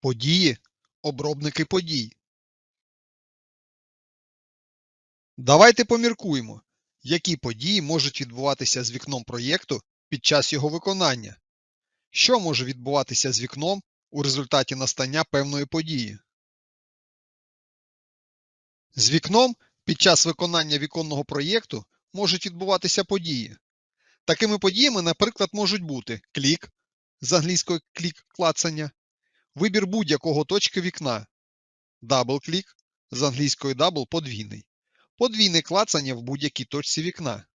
Події, обробники подій. Давайте поміркуємо, які події можуть відбуватися з вікном проєкту під час його виконання. Що може відбуватися з вікном у результаті настання певної події? З вікном під час виконання віконного проєкту можуть відбуватися події. Такими подіями, наприклад, можуть бути клік з англійської клік клацання, вибір будь-якого точки вікна, дабл-клік з англійської дабл подвійний, подвійне клацання в будь-якій точці вікна,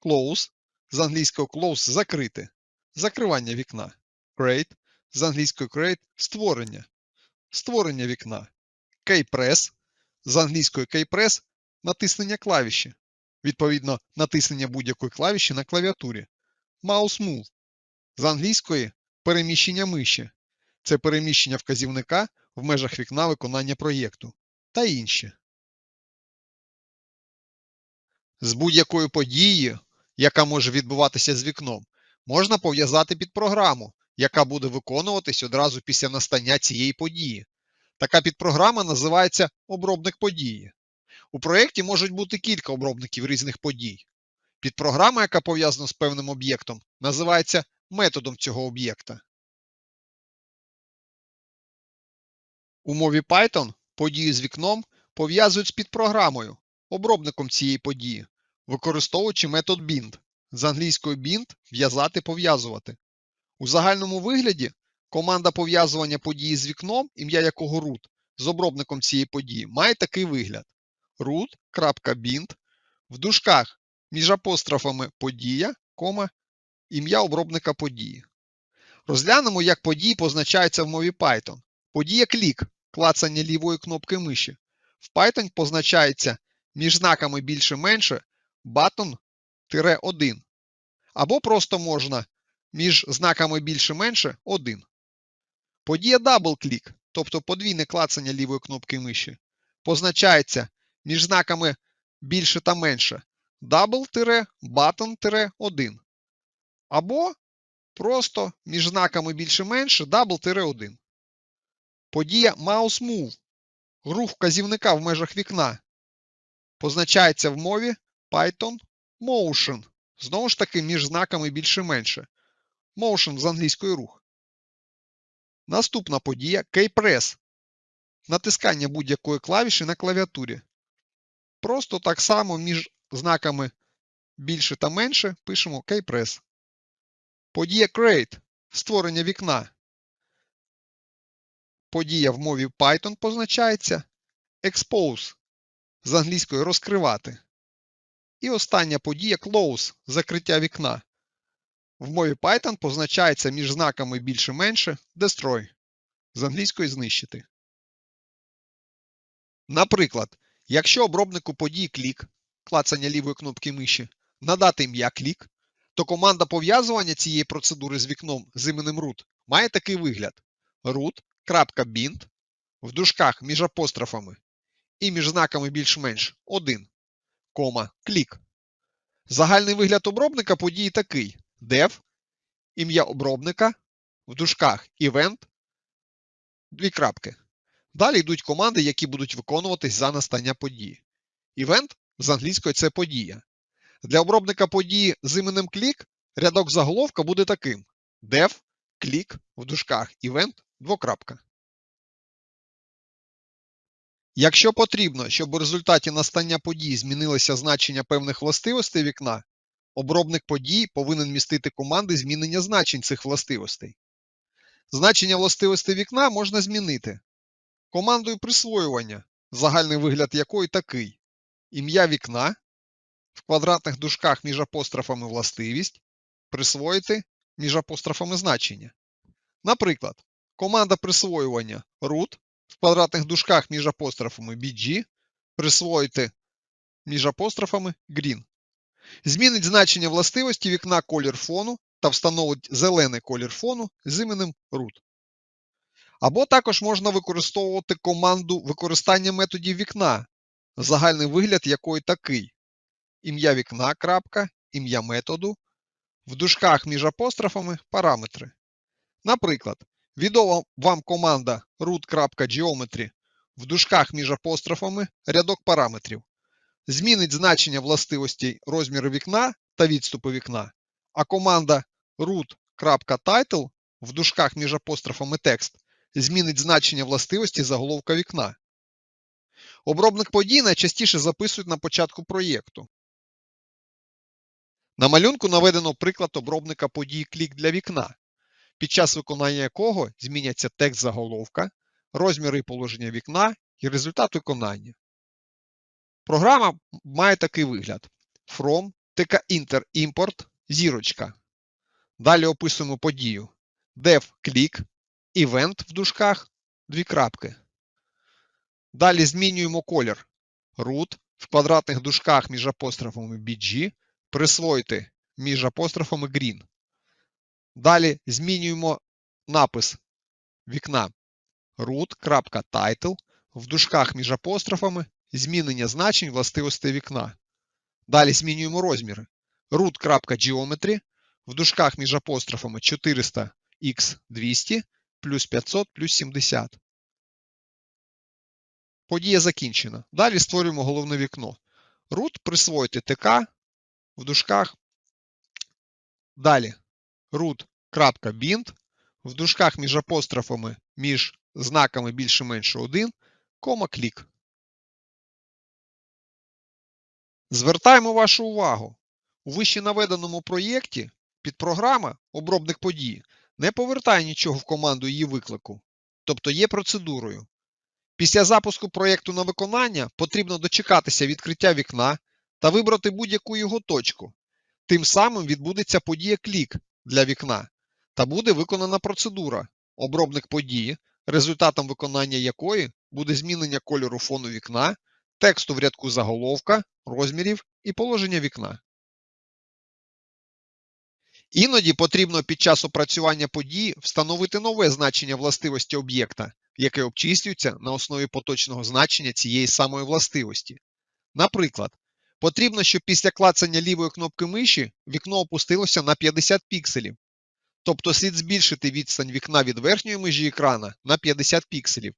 close. З англійської close закрити, закривання вікна, create. З англійської create створення, створення вікна, keypress. З англійської keypress натиснення клавіші, відповідно натиснення будь-якої клавіші на клавіатурі, mouse move. З англійської переміщення миші. Це переміщення вказівника в межах вікна виконання проєкту та інші. З будь-якою подією, яка може відбуватися з вікном, можна пов'язати підпрограму, яка буде виконуватись одразу після настання цієї події. Така підпрограма називається обробник події. У проєкті можуть бути кілька обробників різних подій. Підпрограма, яка пов'язана з певним об'єктом, називається методом цього об'єкта. У мові Python подію з вікном пов'язують з підпрограмою, обробником цієї події, використовуючи метод bind. З англійської bind в'язати пов'язувати. У загальному вигляді команда пов'язування події з вікном, ім'я якого root, з обробником цієї події має такий вигляд: root.bind в дужках між апострофами подія, кома, ім'я обробника події. Розглянемо, як події позначаються в мові Python. Подія клік клацання лівої кнопки миші. В Python позначається між знаками більше-менше button-1. Або просто можна між знаками більше-менше 1. Подія double-click, тобто подвійне клацання лівої кнопки миші, позначається між знаками більше та менше double-button-1. Або просто між знаками більше-менше double-1. Подія mouse move, рух вказівника в межах вікна, позначається в мові Python motion. Знову ж таки, між знаками більше-менше. Motion з англійської рух. Наступна подія keypress. Натискання будь-якої клавіші на клавіатурі. Просто так само між знаками більше та менше пишемо keypress. Подія create створення вікна. Подія в мові Python позначається expose з англійської розкривати. І остання подія close закриття вікна. В мові Python позначається між знаками більше-менше destroy з англійської знищити. Наприклад, якщо обробнику події клік, клацання лівої кнопки миші, надати ім'я клік, то команда пов'язування цієї процедури з вікном з іменем root має такий вигляд: root.bind в дужках між апострофами і між знаками більш-менш 1, кома, клік. Загальний вигляд обробника події такий: dev, ім'я обробника в дужках event, дві крапки. Далі йдуть команди, які будуть виконуватись за настання події. Event з англійської це подія. Для обробника події з іменем клік рядок заголовка буде таким: dev, клік в дужках event, двокрапка. Якщо потрібно, щоб у результаті настання подій змінилося значення певних властивостей вікна, обробник подій повинен містити команди змінення значень цих властивостей. Значення властивостей вікна можна змінити командою присвоювання, загальний вигляд якої такий: ім'я вікна в квадратних дужках між апострофами властивість, присвоїти між апострофами значення. Наприклад, команда присвоювання root в квадратних дужках між апострофами BG присвоїти між апострофами green. Змінить значення властивості вікна колір фону та встановить зелений колір фону з іменем root. Або також можна використовувати команду використання методів вікна, загальний вигляд якої такий: ім'я вікна, крапка, ім'я методу, в дужках між апострофами параметри. Наприклад, Відома вам команда root.geometry в дужках між апострофами рядок параметрів. Змінить значення властивостей розміру вікна та відступу вікна, а команда root.title в дужках між апострофами текст змінить значення властивості заголовка вікна. Обробник подій найчастіше записують на початку проєкту. На малюнку наведено приклад обробника подій клік для вікна, під час виконання якого зміняться текст заголовка, розміри і положення вікна і результат виконання. Програма має такий вигляд: From, TK Inter Import, зірочка. Далі описуємо подію. Dev click, event в дужках, дві крапки. Далі змінюємо колір. Root в квадратних дужках між апострофами BG присвоїти між апострофами green. Далі змінюємо напис вікна root.title в дужках між апострофами змінення значень властивостей вікна. Далі змінюємо розміри. root.geometry в дужках між апострофами 400 x 200 плюс 500 плюс 70. Подія закінчена. Далі створюємо головне вікно. Root присвоїти ТК в дужках. Далі root.bind в дужках між апострофами між знаками більше-менше 1, кома клік. Звертаємо вашу увагу. У вище наведеному проєкті підпрограма обробник події не повертає нічого в команду її виклику, тобто є процедурою. Після запуску проєкту на виконання потрібно дочекатися відкриття вікна та вибрати будь-яку його точку. Тим самим відбудеться подія клік для вікна та буде виконана процедура обробник події, результатом виконання якої буде змінення кольору фону вікна, тексту в рядку заголовка, розмірів і положення вікна. Іноді потрібно під час опрацювання події встановити нове значення властивості об'єкта, яке обчислюється на основі поточного значення цієї самої властивості. Наприклад, потрібно, щоб після клацання лівої кнопки миші вікно опустилося на 50 пікселів. Тобто слід збільшити відстань вікна від верхньої межі екрана на 50 пікселів.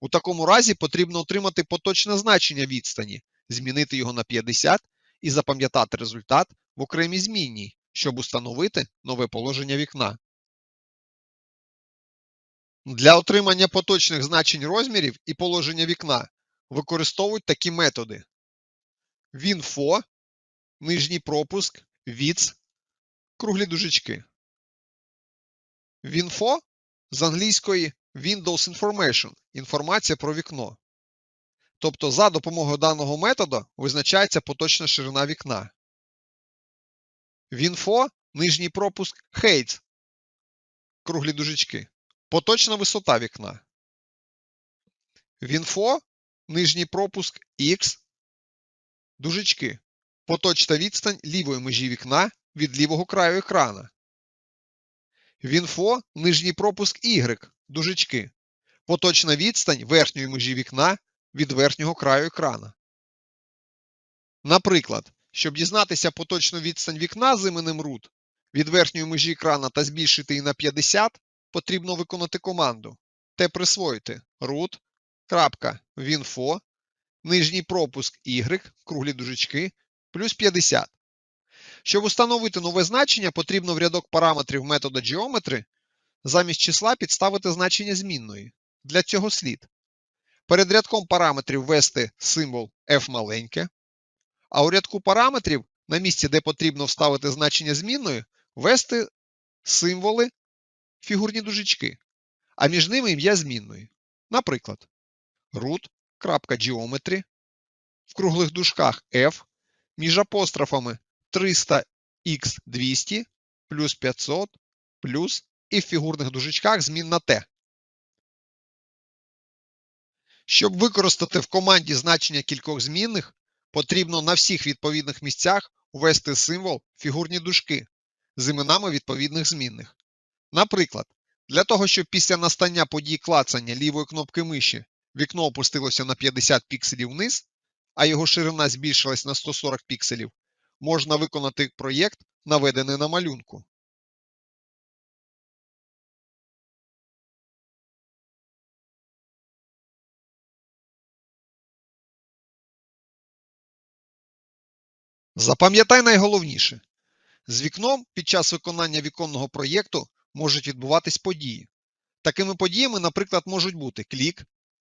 У такому разі потрібно отримати поточне значення відстані, змінити його на 50 і запам'ятати результат в окремій змінній, щоб установити нове положення вікна. Для отримання поточних значень розмірів і положення вікна використовують такі методи: WinFo, нижній пропуск, WIDS, круглі дужечки. WinFo з англійської Windows Information інформація про вікно. Тобто за допомогою даного методу визначається поточна ширина вікна. WinFo нижній пропуск Heights, круглі дужечки. Поточна висота вікна. WinFo нижній пропуск X, дужечки. Поточна відстань лівої межі вікна від лівого краю екрана. WinFo нижній пропуск Y, дужечки. Поточна відстань верхньої межі вікна від верхнього краю екрана. Наприклад, щоб дізнатися поточну відстань вікна з іменем root від верхньої межі екрана та збільшити її на 50, потрібно виконати команду Т присвоїти root.winfo, нижній пропуск Y, круглі дужечки, плюс 50. Щоб установити нове значення, потрібно в рядок параметрів метода Geometry замість числа підставити значення змінної. Для цього слід перед рядком параметрів ввести символ F маленьке, а у рядку параметрів на місці, де потрібно вставити значення змінної, ввести символи фігурні дужечки, а між ними ім'я змінної. Наприклад, root.geometry в круглих дужках F між апострофами 300x200 плюс 500 плюс і в фігурних дужечках змінна t. Щоб використати в команді значення кількох змінних, потрібно на всіх відповідних місцях ввести символ фігурні дужки з іменами відповідних змінних. Наприклад, для того, щоб після настання подій клацання лівої кнопки миші вікно опустилося на 50 пікселів вниз, а його ширина збільшилась на 140 пікселів, можна виконати проєкт, наведений на малюнку. Запам'ятай найголовніше. З вікном під час виконання віконного проєкту можуть відбуватись події. Такими подіями, наприклад, можуть бути клік,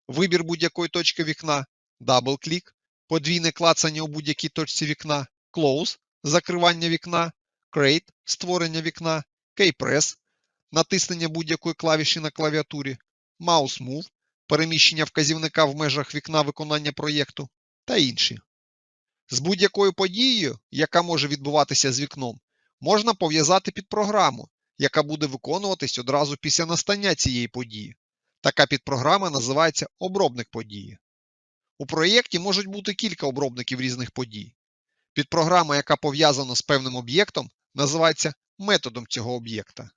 вибір будь-якої точки вікна, дабл-клік, подвійне клацання у будь-якій точці вікна, close – закривання вікна, create – створення вікна, keypress – натиснення будь-якої клавіші на клавіатурі, mouse move – переміщення вказівника в межах вікна виконання проєкту та інші. З будь-якою подією, яка може відбуватися з вікном, можна пов'язати підпрограму, яка буде виконуватись одразу після настання цієї події. Така підпрограма називається обробник події. У проєкті можуть бути кілька обробників різних подій. Підпрограма, яка пов'язана з певним об'єктом, називається методом цього об'єкта.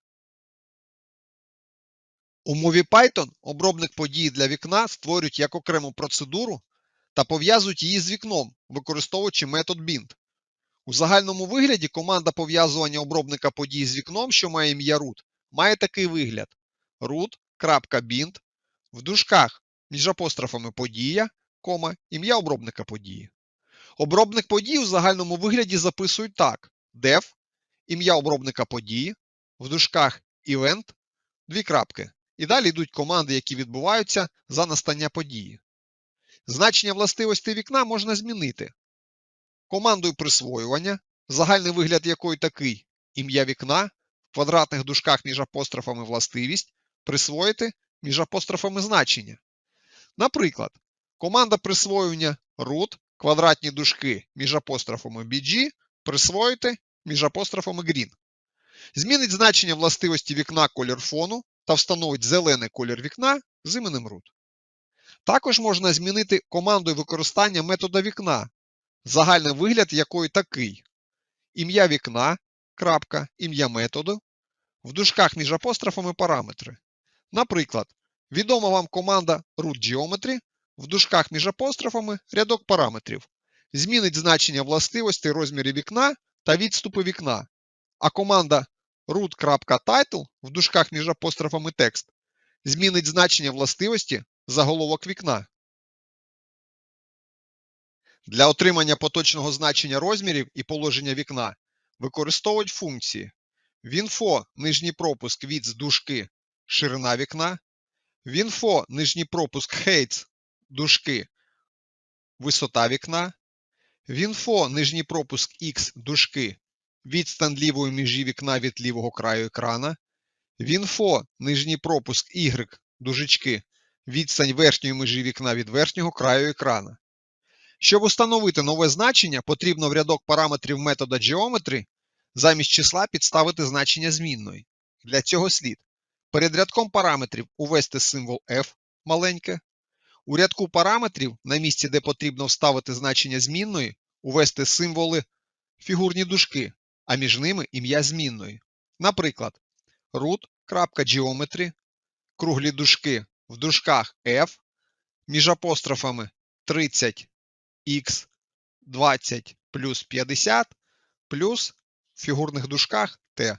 У мові Python обробник події для вікна створюють як окрему процедуру та пов'язують її з вікном, використовуючи метод bind. У загальному вигляді команда пов'язування обробника подій з вікном, що має ім'я root, має такий вигляд: root.bind в дужках між апострофами подія, кома, ім'я обробника події. Обробник подій у загальному вигляді записують так: def, ім'я обробника події, в дужках event, дві крапки. І далі йдуть команди, які відбуваються за настання події. Значення властивостей вікна можна змінити. Командою присвоювання, загальний вигляд якої такий ім'я вікна, в квадратних дужках між апострофами властивість, присвоїти між апострофами значення. Наприклад, команда присвоювання root, квадратні дужки між апострофами bg, присвоїти між апострофами green. Змінить значення властивості вікна колір фону та встановить зелений колір вікна з іменем root. Також можна змінити командою використання метода вікна, загальний вигляд якої такий: ім'я вікна, крапка, ім'я методу, в дужках між апострофами параметри. Наприклад, відома вам команда rootGeometry, в дужках між апострофами рядок параметрів, змінить значення властивостей розмірів вікна та відступи вікна, а команда root.title в дужках між апострофами текст змінить значення властивості заголовок вікна. Для отримання поточного значення розмірів і положення вікна використовують функції winfo нижній пропуск від з дужки ширина вікна, winfo нижній пропуск height дужки висота вікна, winfo нижній пропуск x дужки відстань лівої межі вікна від лівого краю екрана, winfo нижній пропуск y дужечки відстань верхньої межі вікна від верхнього краю екрана. Щоб установити нове значення, потрібно в рядок параметрів метода Geometry замість числа підставити значення змінної. Для цього слід перед рядком параметрів увести символ f маленьке, у рядку параметрів на місці, де потрібно вставити значення змінної, увести символи фігурні дужки, а між ними ім'я змінної. Наприклад, root.geometry, круглі дужки в дужках f, між апострофами 30 x 20 плюс 50 плюс в фігурних дужках t.